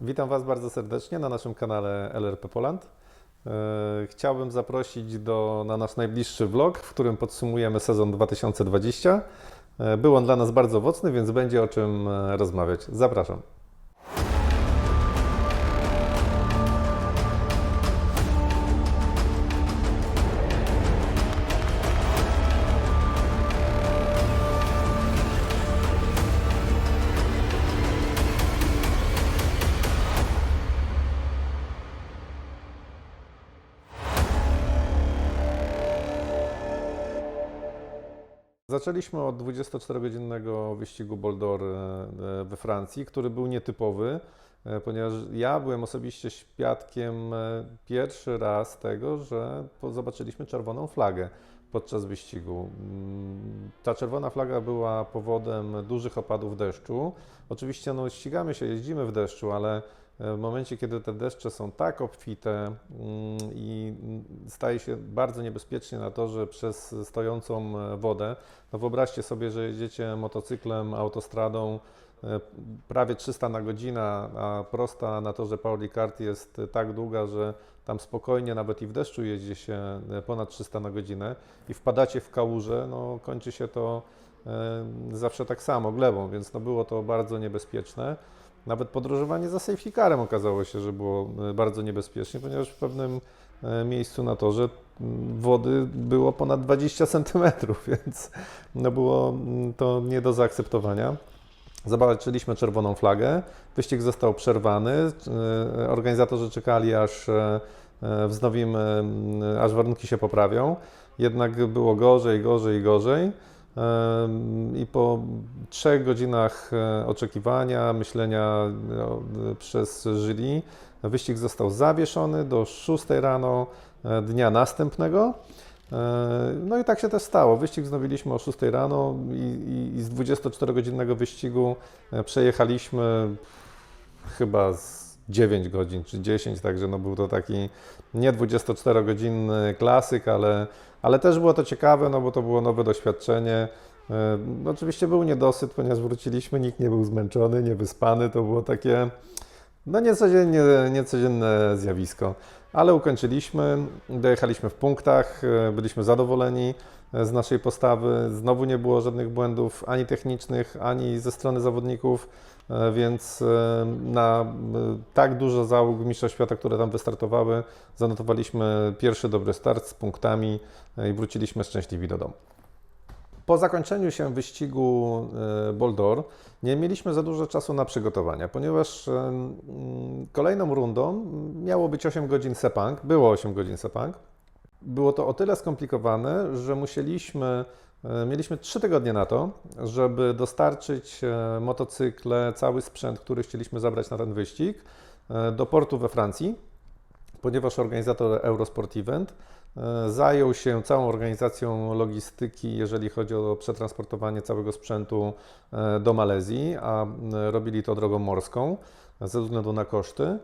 Witam Was bardzo serdecznie na naszym kanale LRP Poland. E, Chciałbym zaprosić do, na nasz najbliższy vlog, w którym podsumujemy sezon 2020. E, Był on dla nas bardzo owocny, więc będzie o czym e, rozmawiać. Zapraszam. Zaczęliśmy od 24-godzinnego wyścigu Boldor e, we Francji, który był nietypowy, e, ponieważ ja byłem osobiście świadkiem e, pierwszy raz tego, że zobaczyliśmy czerwoną flagę podczas wyścigu. Mm, Ta czerwona flaga była powodem dużych opadów deszczu. Oczywiście no, ścigamy się, jeździmy w deszczu, ale w momencie, kiedy te deszcze są tak obfite mm, i staje się bardzo niebezpiecznie na torze przez stojącą e, wodę, no wyobraźcie sobie, że jedziecie motocyklem, autostradą e, prawie 300 na godzinę, a prosta na torze Pauli Kart jest tak długa, że tam spokojnie nawet i w deszczu jeździ się e, ponad 300 na godzinę i wpadacie w kałużę, no kończy się to e, zawsze tak samo, glebą, więc no było to bardzo niebezpieczne. Nawet podróżowanie za safety carem okazało się, że było e, bardzo niebezpiecznie, ponieważ w pewnym e, miejscu na torze wody było ponad 20 cm, więc no było to nie do zaakceptowania. Zobaczyliśmy czerwoną flagę, wyścig został przerwany, e, organizatorzy czekali aż wznowimy, aż warunki się poprawią, jednak było gorzej, gorzej, gorzej. I po trzech godzinach e, oczekiwania, myślenia no, przez jury, wyścig został zawieszony do 6 rano e, dnia następnego. E, No i tak się też stało. Wyścig wznowiliśmy o 6 rano i, i, i z 24-godzinnego wyścigu e, przejechaliśmy chyba z 9 godzin czy 10, także no był to taki nie 24-godzinny klasyk, ale, ale też było to ciekawe, no bo to było nowe doświadczenie. E, Oczywiście był niedosyt, ponieważ wróciliśmy, nikt nie był zmęczony, niewyspany, to było takie no niecodziennie, niecodzienne zjawisko. Ale ukończyliśmy, dojechaliśmy w punktach, e, byliśmy zadowoleni e, z naszej postawy. Znowu nie było żadnych błędów ani technicznych, ani ze strony zawodników, e, więc na tak dużo załóg Mistrzostw Świata, które tam wystartowały, zanotowaliśmy pierwszy dobry start z punktami i wróciliśmy szczęśliwi do domu. Po zakończeniu się wyścigu e, Boldor nie mieliśmy za dużo czasu na przygotowania, ponieważ e, mm, kolejną rundą miało być 8 godzin Sepang, było 8 godzin Sepang. Było to o tyle skomplikowane, że musieliśmy, e, mieliśmy 3 tygodnie na to, żeby dostarczyć motocykle, cały sprzęt, który chcieliśmy zabrać na ten wyścig, do portu we Francji, ponieważ organizator Eurosport Event zajął się całą organizacją logistyki, jeżeli chodzi o przetransportowanie całego sprzętu e, do Malezji, a m, robili to drogą morską ze względu na koszty.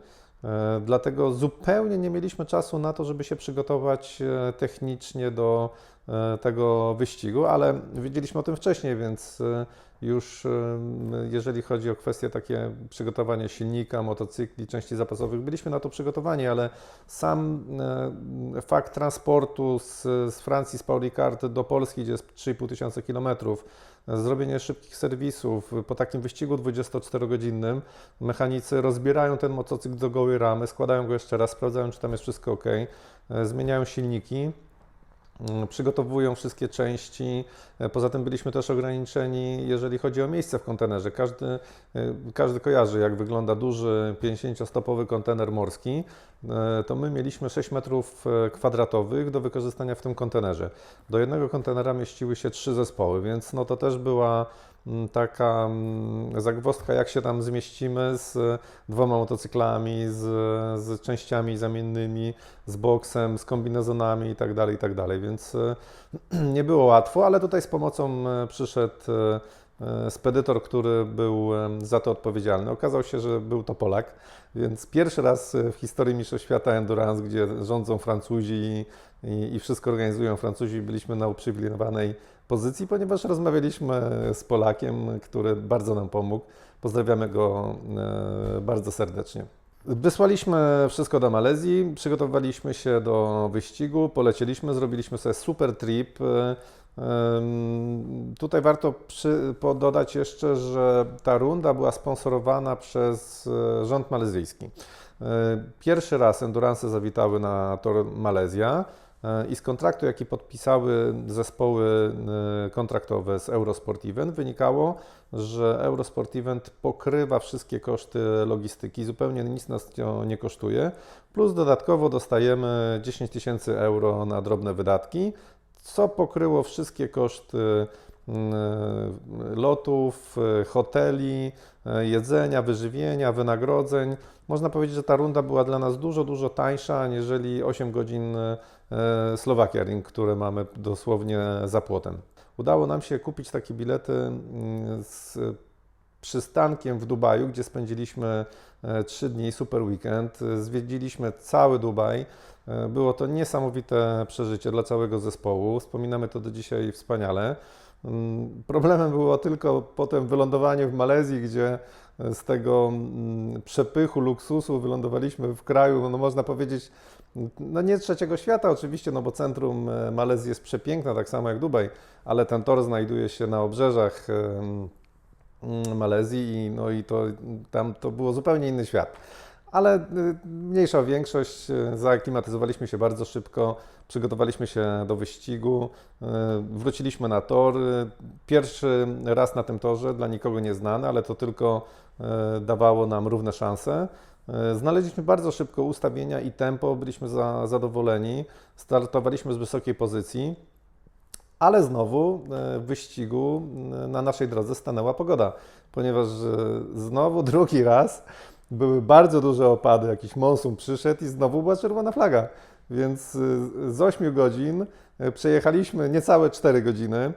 E, Dlatego zupełnie nie mieliśmy czasu na to, żeby się przygotować e, technicznie do e, tego wyścigu, ale wiedzieliśmy o tym wcześniej, więc e, już e, jeżeli chodzi o kwestie takie przygotowania silnika, motocykli, części zapasowych, byliśmy na to przygotowani, ale sam e, fakt transportu z, z Francji, z Pauli Kart do Polski, gdzie jest 3,5 tysiąca kilometrów, zrobienie szybkich serwisów po takim wyścigu 24-godzinnym, mechanicy rozbierają ten motocykl do gołej ramy, składają go jeszcze raz, sprawdzają, czy tam jest wszystko ok, e, zmieniają silniki. Mm, Przygotowują wszystkie części. E, Poza tym byliśmy też ograniczeni, jeżeli chodzi o miejsce w kontenerze. Każdy, e, każdy kojarzy, jak wygląda duży 50-stopowy kontener morski. E, To my mieliśmy 6 metrów kwadratowych do wykorzystania w tym kontenerze. Do jednego kontenera mieściły się trzy zespoły, więc no to też była taka mm, zagwozdka, jak się tam zmieścimy z dwoma motocyklami, z, z częściami zamiennymi, z boksem, z kombinezonami i tak dalej, i tak. Więc e, nie było łatwo, ale tutaj z pomocą e, przyszedł e, spedytor, który był e, za to odpowiedzialny. Okazało się, że był to Polak, więc pierwszy raz e, w historii Mistrzostw Świata Endurance, gdzie rządzą Francuzi i, i, wszystko organizują Francuzi, byliśmy na uprzywilejowanej pozycji, ponieważ rozmawialiśmy z Polakiem, który bardzo nam pomógł. Pozdrawiamy go e, bardzo serdecznie. Wysłaliśmy wszystko do Malezji, przygotowaliśmy się do wyścigu, polecieliśmy, zrobiliśmy sobie super trip. Tutaj warto przy, dodać jeszcze, że ta runda była sponsorowana przez e, rząd malezyjski. E, Pierwszy raz Endurance zawitały na tor Malezja e, i z kontraktu, jaki podpisały zespoły kontraktowe z Eurosport Event, wynikało, że Eurosport Event pokrywa wszystkie koszty logistyki, zupełnie nic nas nie kosztuje, plus dodatkowo dostajemy 10 tysięcy euro na drobne wydatki, co pokryło wszystkie koszty mm, lotów, hoteli, jedzenia, wyżywienia, wynagrodzeń. Można powiedzieć, że ta runda była dla nas dużo, dużo tańsza aniżeli 8 godzin e, Slovakia Ring, które mamy dosłownie za płotem. Udało nam się kupić takie bilety mm, z przystankiem w Dubaju, gdzie spędziliśmy 3 dni, super weekend. Zwiedziliśmy cały Dubaj. E, Było to niesamowite przeżycie dla całego zespołu. Wspominamy to do dzisiaj wspaniale. Mm, Problemem było tylko potem wylądowanie w Malezji, gdzie z tego mm, przepychu luksusu wylądowaliśmy w kraju, no można powiedzieć, no nie trzeciego świata oczywiście, no bo centrum e, Malezji jest przepiękne, tak samo jak Dubaj, ale ten tor znajduje się na obrzeżach Malezji i, no i to, tam to było zupełnie inny świat. Ale y, mniejsza większość, y, zaaklimatyzowaliśmy się bardzo szybko, przygotowaliśmy się do wyścigu, y, wróciliśmy na tor. Pierwszy raz na tym torze, dla nikogo nieznany, ale to tylko dawało nam równe szanse. Znaleźliśmy bardzo szybko ustawienia i tempo, byliśmy za, zadowoleni. Startowaliśmy z wysokiej pozycji. Ale znowu e, w wyścigu e, na naszej drodze stanęła pogoda, ponieważ e, znowu drugi raz były bardzo duże opady, jakiś monsun przyszedł i znowu była czerwona flaga. Więc z 8 godzin przejechaliśmy niecałe 4 godziny.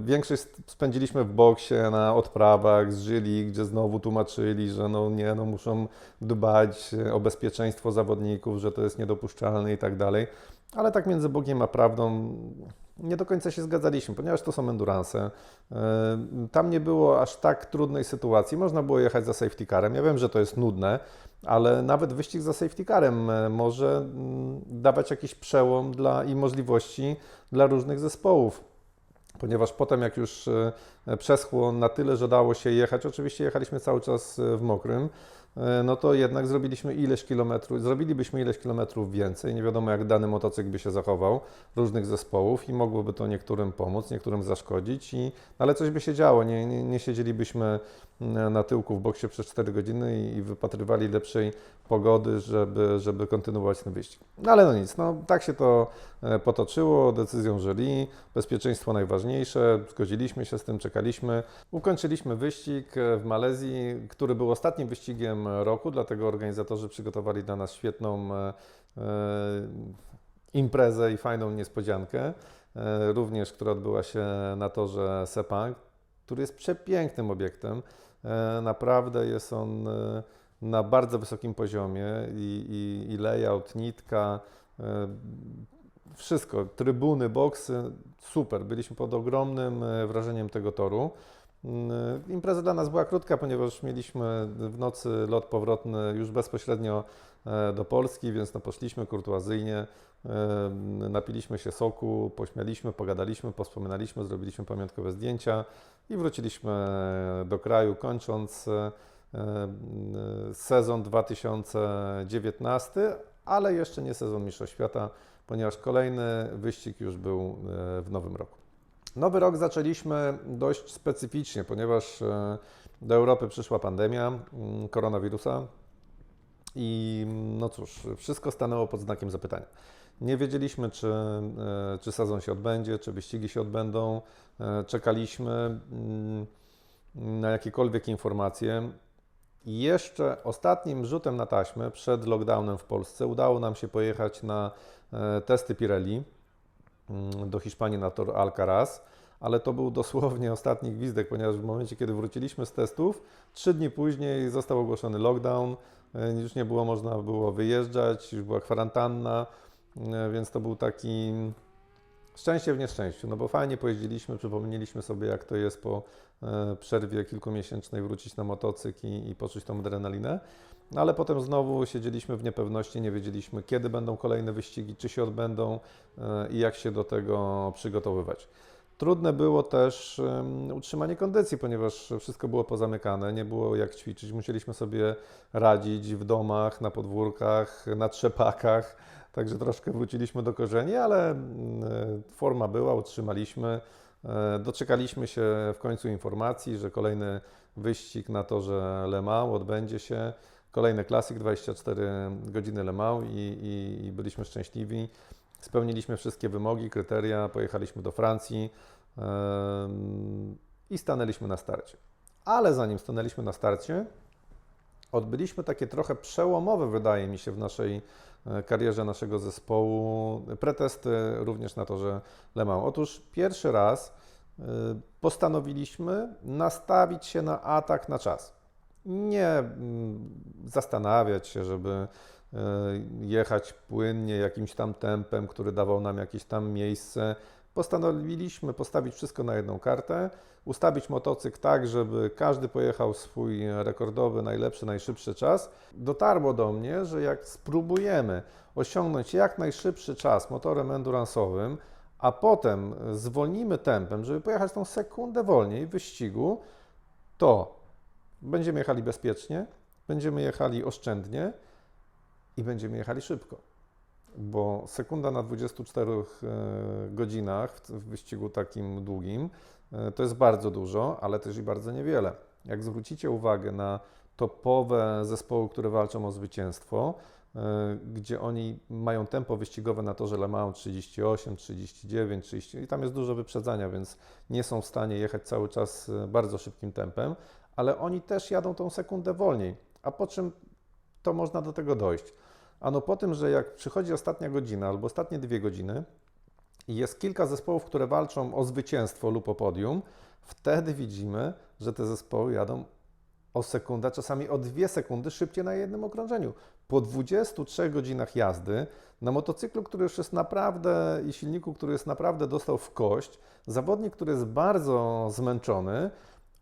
Większość spędziliśmy w boksie, na odprawach, zżyli, gdzie znowu tłumaczyli, że no nie, no muszą dbać o bezpieczeństwo zawodników, że to jest niedopuszczalne i tak dalej. Ale tak między Bogiem a prawdą nie do końca się zgadzaliśmy, ponieważ to są endurance. E, Tam nie było aż tak trudnej sytuacji. Można było jechać za safety carem. Ja wiem, że to jest nudne, ale nawet wyścig za safety carem e, może mm, dawać jakiś przełom dla, i możliwości dla różnych zespołów. Ponieważ potem, jak już e, przeschło na tyle, że dało się jechać, oczywiście jechaliśmy cały czas w mokrym, no to jednak zrobiliśmy ileś kilometrów, zrobilibyśmy ileś kilometrów więcej. Nie wiadomo, jak dany motocykl by się zachował różnych zespołów i mogłoby to niektórym pomóc, niektórym zaszkodzić, i, ale coś by się działo. Nie, nie, nie siedzielibyśmy na tyłku w boksie przez 4 godziny i, i wypatrywali lepszej pogody, żeby, żeby kontynuować ten wyścig. No ale no nic, no tak się to e, potoczyło, decyzją jury, bezpieczeństwo najważniejsze, zgodziliśmy się z tym, czekaliśmy. Ukończyliśmy wyścig e, w Malezji, który był ostatnim wyścigiem roku, dlatego organizatorzy przygotowali dla nas świetną e, e, imprezę i fajną niespodziankę, e, również która odbyła się na torze Sepang, który jest przepięknym obiektem. Naprawdę jest on na bardzo wysokim poziomie i, i, i layout, nitka, wszystko, trybuny, boksy, super. Byliśmy pod ogromnym wrażeniem tego toru. Mm, Impreza dla nas była krótka, ponieważ mieliśmy w nocy lot powrotny już bezpośrednio e, do Polski, więc no poszliśmy kurtuazyjnie, e, napiliśmy się soku, pośmialiśmy, pogadaliśmy, pospominaliśmy, zrobiliśmy pamiątkowe zdjęcia i wróciliśmy do kraju, kończąc e, e, sezon 2019, ale jeszcze nie sezon Mistrzostw Świata, ponieważ kolejny wyścig już był e, w nowym roku. Nowy rok zaczęliśmy dość specyficznie, ponieważ e, do Europy przyszła pandemia mm, koronawirusa i no cóż, wszystko stanęło pod znakiem zapytania. Nie wiedzieliśmy, czy, e, czy sezon się odbędzie, czy wyścigi się odbędą. E, Czekaliśmy mm, na jakiekolwiek informacje. Jeszcze ostatnim rzutem na taśmę przed lockdownem w Polsce udało nam się pojechać na testy Pirelli mm, do Hiszpanii na tor Alcaraz, ale to był dosłownie ostatni gwizdek, ponieważ w momencie, kiedy wróciliśmy z testów, trzy dni później został ogłoszony lockdown, e, już nie było można było wyjeżdżać, już była kwarantanna, e, więc to był taki Szczęście w nieszczęściu, no bo fajnie pojeździliśmy, przypomnieliśmy sobie, jak to jest po e, przerwie kilkumiesięcznej wrócić na motocykl i, i poczuć tą adrenalinę. No ale potem znowu siedzieliśmy w niepewności, nie wiedzieliśmy, kiedy będą kolejne wyścigi, czy się odbędą e, i jak się do tego przygotowywać. Trudne było też utrzymanie kondycji, ponieważ wszystko było pozamykane, nie było jak ćwiczyć. Musieliśmy sobie radzić w domach, na podwórkach, na trzepakach. Także troszkę wróciliśmy do korzeni, ale mm, e, forma była, utrzymaliśmy. E, Doczekaliśmy się w końcu informacji, że kolejny wyścig na torze Le Mans odbędzie się. Kolejny klasyk 24 godziny Le Mans i, i, i byliśmy szczęśliwi. Spełniliśmy wszystkie wymogi, kryteria, pojechaliśmy do Francji em, i stanęliśmy na starcie. Ale zanim stanęliśmy na starcie, odbyliśmy takie trochę przełomowe, wydaje mi się, w naszej e, karierze naszego zespołu pretesty również na torze Le Mans. Otóż pierwszy raz e, postanowiliśmy nastawić się na atak na czas. Nie mm, zastanawiać się, żeby e, jechać płynnie jakimś tam tempem, który dawał nam jakieś tam miejsce. Postanowiliśmy postawić wszystko na jedną kartę, ustawić motocykl tak, żeby każdy pojechał swój rekordowy, najlepszy, najszybszy czas. Dotarło do mnie, że jak spróbujemy osiągnąć jak najszybszy czas motorem endurance'owym, a potem zwolnimy tempem, żeby pojechać tą sekundę wolniej w wyścigu, to będziemy jechali bezpiecznie, będziemy jechali oszczędnie i będziemy jechali szybko. Bo sekunda na 24 e, godzinach w, wyścigu takim długim e, to jest bardzo dużo, ale też i bardzo niewiele. Jak zwrócicie uwagę na topowe zespoły, które walczą o zwycięstwo, e, gdzie oni mają tempo wyścigowe na torze Le Mans 38, 39, 30 i tam jest dużo wyprzedzania, więc nie są w stanie jechać cały czas bardzo szybkim tempem, ale oni też jadą tą sekundę wolniej. A po czym to można do tego dojść? Ano po tym, że jak przychodzi ostatnia godzina albo ostatnie dwie godziny i jest kilka zespołów, które walczą o zwycięstwo lub o podium, wtedy widzimy, że te zespoły jadą o sekundę, czasami o dwie sekundy szybciej na jednym okrążeniu. Po 23 godzinach jazdy na motocyklu, który już jest naprawdę i silniku, który jest naprawdę dostał w kość, zawodnik, który jest bardzo zmęczony,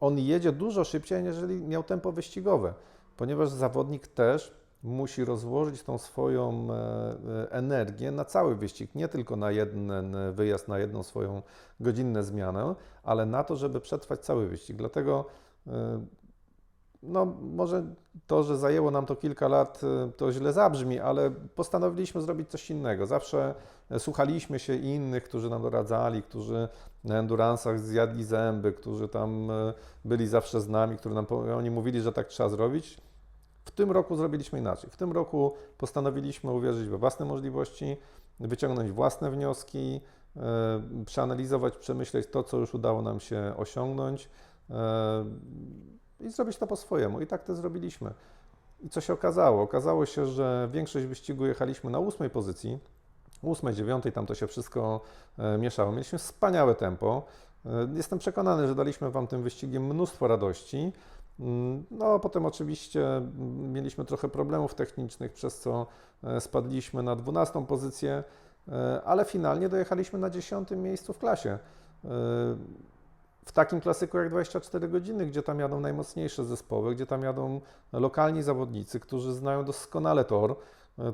on jedzie dużo szybciej, aniżeli miał tempo wyścigowe, ponieważ zawodnik też musi rozłożyć tą swoją e, e, energię na cały wyścig, nie tylko na jeden wyjazd, na jedną swoją godzinną zmianę, ale na to, żeby przetrwać cały wyścig. Dlatego e, no, może to, że zajęło nam to kilka lat, to źle zabrzmi, ale postanowiliśmy zrobić coś innego. Zawsze słuchaliśmy się innych, którzy nam doradzali, którzy na enduransach zjadli zęby, którzy tam e, byli zawsze z nami, którzy nam oni mówili, że tak trzeba zrobić. W tym roku zrobiliśmy inaczej. W tym roku postanowiliśmy uwierzyć we własne możliwości, wyciągnąć własne wnioski, e, przeanalizować, przemyśleć to, co już udało nam się osiągnąć e, i zrobić to po swojemu. I tak to zrobiliśmy. I co się okazało? Okazało się, że większość wyścigu jechaliśmy na ósmej pozycji, ósmej, dziewiątej, tam to się wszystko e, mieszało. Mieliśmy wspaniałe tempo. E, Jestem przekonany, że daliśmy Wam tym wyścigiem mnóstwo radości. Mm, No, potem oczywiście mm, mieliśmy trochę problemów technicznych, przez co e, spadliśmy na 12 pozycję, ale finalnie dojechaliśmy na 10 miejscu w klasie. W takim klasyku jak 24 godziny, gdzie tam jadą najmocniejsze zespoły, gdzie tam jadą lokalni zawodnicy, którzy znają doskonale tor,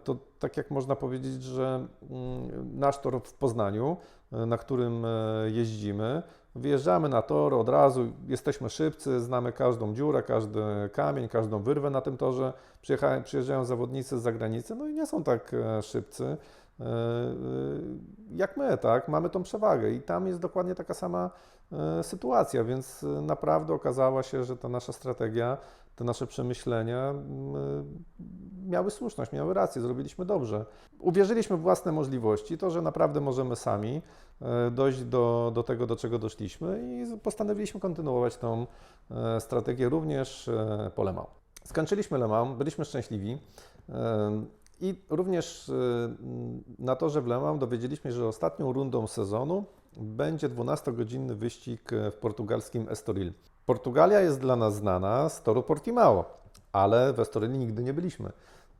to tak jak można powiedzieć, że mm, nasz tor w Poznaniu, e, na którym e, jeździmy, Wyjeżdżamy na tor od razu, jesteśmy szybcy, znamy każdą dziurę, każdy kamień, każdą wyrwę na tym torze. Przyjeżdżają zawodnicy z zagranicy, no i nie są tak e, szybcy e, e, jak my, tak? Mamy tą przewagę i tam jest dokładnie taka sama e, sytuacja, więc e, naprawdę okazała się, że ta nasza strategia, te nasze przemyślenia m, e, miały słuszność, miały rację, zrobiliśmy dobrze. Uwierzyliśmy w własne możliwości, to, że naprawdę możemy sami e, dojść do, do tego, do czego doszliśmy i postanowiliśmy kontynuować tą e, strategię również e, po Le Mans. Skończyliśmy Le Mans, byliśmy szczęśliwi i również na torze w Le Mans dowiedzieliśmy się, że ostatnią rundą sezonu będzie 12-godzinny wyścig w portugalskim Estoril. Portugalia jest dla nas znana z toru Portimao, ale w Estorili nigdy nie byliśmy.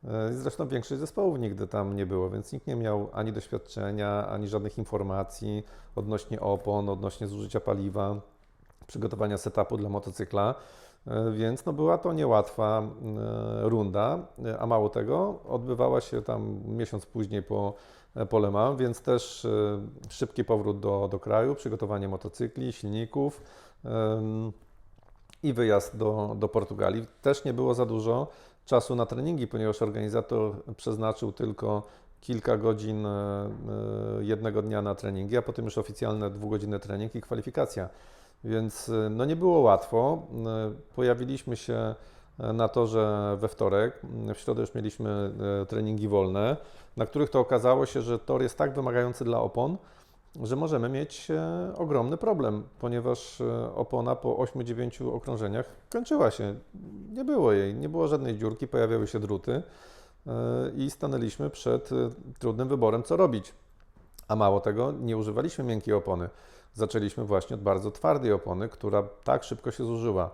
E, Zresztą większość zespołów nigdy tam nie było, więc nikt nie miał ani doświadczenia, ani żadnych informacji odnośnie opon, odnośnie zużycia paliwa, przygotowania setupu dla motocykla. E, Więc no była to niełatwa e, runda, a mało tego, odbywała się tam miesiąc później po, po Le Mans, więc też szybki powrót do, do kraju, przygotowanie motocykli, silników i wyjazd do, do Portugalii. Też nie było za dużo czasu na treningi, ponieważ organizator przeznaczył tylko kilka godzin e, e, jednego dnia na treningi, a potem już oficjalne dwugodzinny trening i kwalifikacja. Więc e, no nie było łatwo. Pojawiliśmy się na torze we wtorek. W środę już mieliśmy treningi wolne, na których to okazało się, że tor jest tak wymagający dla opon, że możemy mieć e, ogromny problem, ponieważ e, opona po 8-9 okrążeniach kończyła się. Nie było jej, nie było żadnej dziurki, pojawiały się druty e, i stanęliśmy przed trudnym wyborem, co robić. A mało tego, nie używaliśmy miękkiej opony. Zaczęliśmy właśnie od bardzo twardej opony, która tak szybko się zużyła.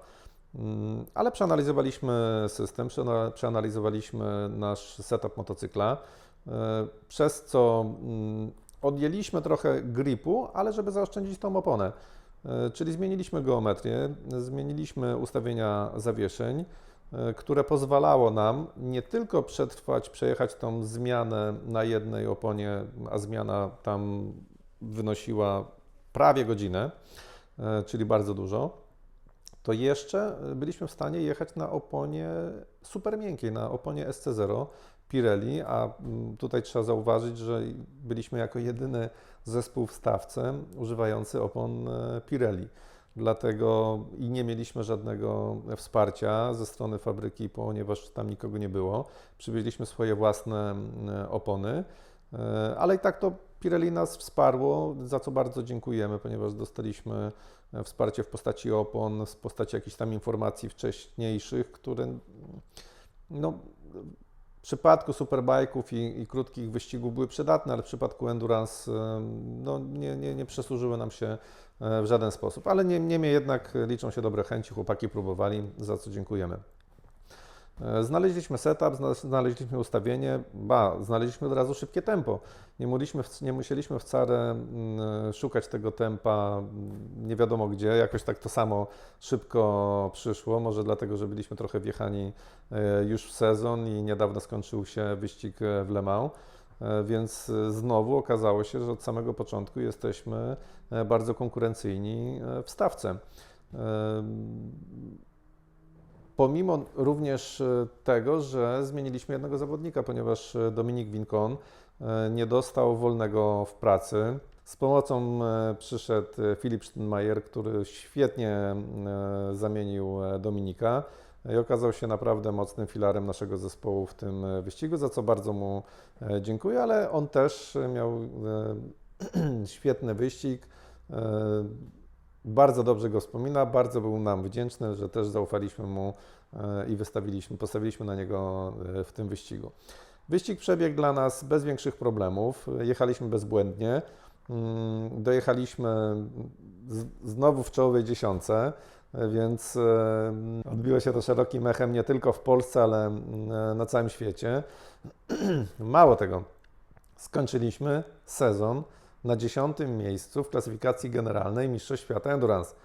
Mm, Ale przeanalizowaliśmy system, przeana- przeanalizowaliśmy nasz setup motocykla, przez co mm, odjęliśmy trochę gripu, ale żeby zaoszczędzić tą oponę. E, Czyli zmieniliśmy geometrię, zmieniliśmy ustawienia zawieszeń, e, które pozwalało nam nie tylko przetrwać, przejechać tą zmianę na jednej oponie, a zmiana tam wynosiła prawie godzinę, e, czyli bardzo dużo, to jeszcze byliśmy w stanie jechać na oponie super miękkiej, na oponie SC0 Pirelli, a mm, tutaj trzeba zauważyć, że byliśmy jako jedyny zespół w stawce używający opon e, Pirelli. Dlatego i nie mieliśmy żadnego wsparcia ze strony fabryki, ponieważ tam nikogo nie było. Przywieźliśmy swoje własne opony, e, ale i tak to Pirelli nas wsparło, za co bardzo dziękujemy, ponieważ dostaliśmy e, wsparcie w postaci opon, w postaci jakichś tam informacji wcześniejszych, które no, w przypadku superbajków i, i krótkich wyścigów były przydatne, ale w przypadku endurance no, nie, nie, nie przysłużyły nam się e, w żaden sposób. Ale nie- niemniej jednak liczą się dobre chęci, chłopaki próbowali, za co dziękujemy. E, Znaleźliśmy setup, zna- znaleźliśmy ustawienie, ba, znaleźliśmy od razu szybkie tempo. Nie, musieliśmy, nie musieliśmy wcale mm, szukać tego tempa mm, nie wiadomo gdzie, jakoś tak to samo szybko przyszło, może dlatego, że byliśmy trochę wjechani e, już w sezon i niedawno skończył się wyścig e, w Le Mans, E, więc e, znowu okazało się, że od samego początku jesteśmy e, bardzo konkurencyjni e, w stawce. Pomimo również e, tego, że zmieniliśmy jednego zawodnika, ponieważ e, Dominik Winkon e, nie dostał wolnego w pracy. Z pomocą przyszedł Filip Steinmeier, który świetnie zamienił Dominika i okazał się naprawdę mocnym filarem naszego zespołu w tym wyścigu, za co bardzo mu dziękuję, ale on też miał świetny wyścig. Bardzo dobrze go wspomina, bardzo był nam wdzięczny, że też zaufaliśmy mu e, i wystawiliśmy, postawiliśmy na niego e, w tym wyścigu. Wyścig przebiegł dla nas bez większych problemów. Jechaliśmy bezbłędnie. Mm, Dojechaliśmy znowu w czołowej dziesiątce, e, więc odbiło się to szerokim echem nie tylko w Polsce, ale mm, na całym świecie. Mało tego, skończyliśmy sezon na dziesiątym miejscu w klasyfikacji generalnej Mistrzostw Świata Endurance,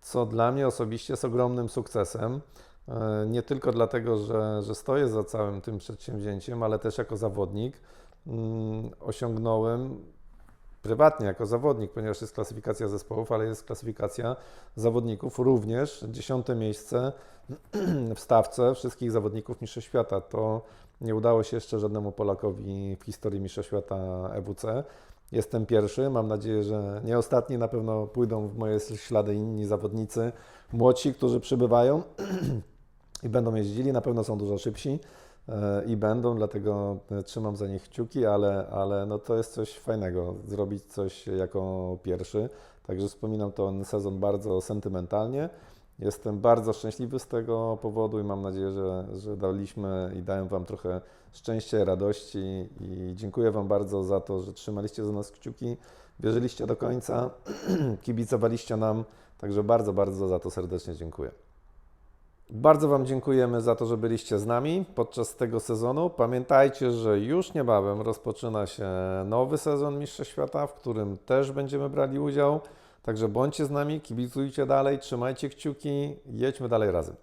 co dla mnie osobiście jest ogromnym sukcesem. E, Nie tylko dlatego, że, że stoję za całym tym przedsięwzięciem, ale też jako zawodnik mm, osiągnąłem prywatnie jako zawodnik, ponieważ jest klasyfikacja zespołów, ale jest klasyfikacja zawodników również dziesiąte miejsce w stawce wszystkich zawodników Mistrzostw Świata. To nie udało się jeszcze żadnemu Polakowi w historii Mistrzostw Świata EWC. Jestem pierwszy, mam nadzieję, że nie ostatni. Na pewno pójdą w moje ślady inni zawodnicy, młodsi, którzy przybywają i będą jeździli. Na pewno są dużo szybsi e, i będą, dlatego e, trzymam za nich kciuki, ale, ale no to jest coś fajnego, zrobić coś jako pierwszy. Także wspominam ten sezon bardzo sentymentalnie. Jestem bardzo szczęśliwy z tego powodu i mam nadzieję, że, że daliśmy i dają Wam trochę szczęścia, radości i dziękuję Wam bardzo za to, że trzymaliście za nas kciuki, wierzyliście do końca, kibicowaliście nam, także bardzo, bardzo za to serdecznie dziękuję. Bardzo Wam dziękujemy za to, że byliście z nami podczas tego sezonu. Pamiętajcie, że już niebawem rozpoczyna się nowy sezon Mistrza Świata, w którym też będziemy brali udział. Także bądźcie z nami, kibicujcie dalej, trzymajcie kciuki, jedźmy dalej razem.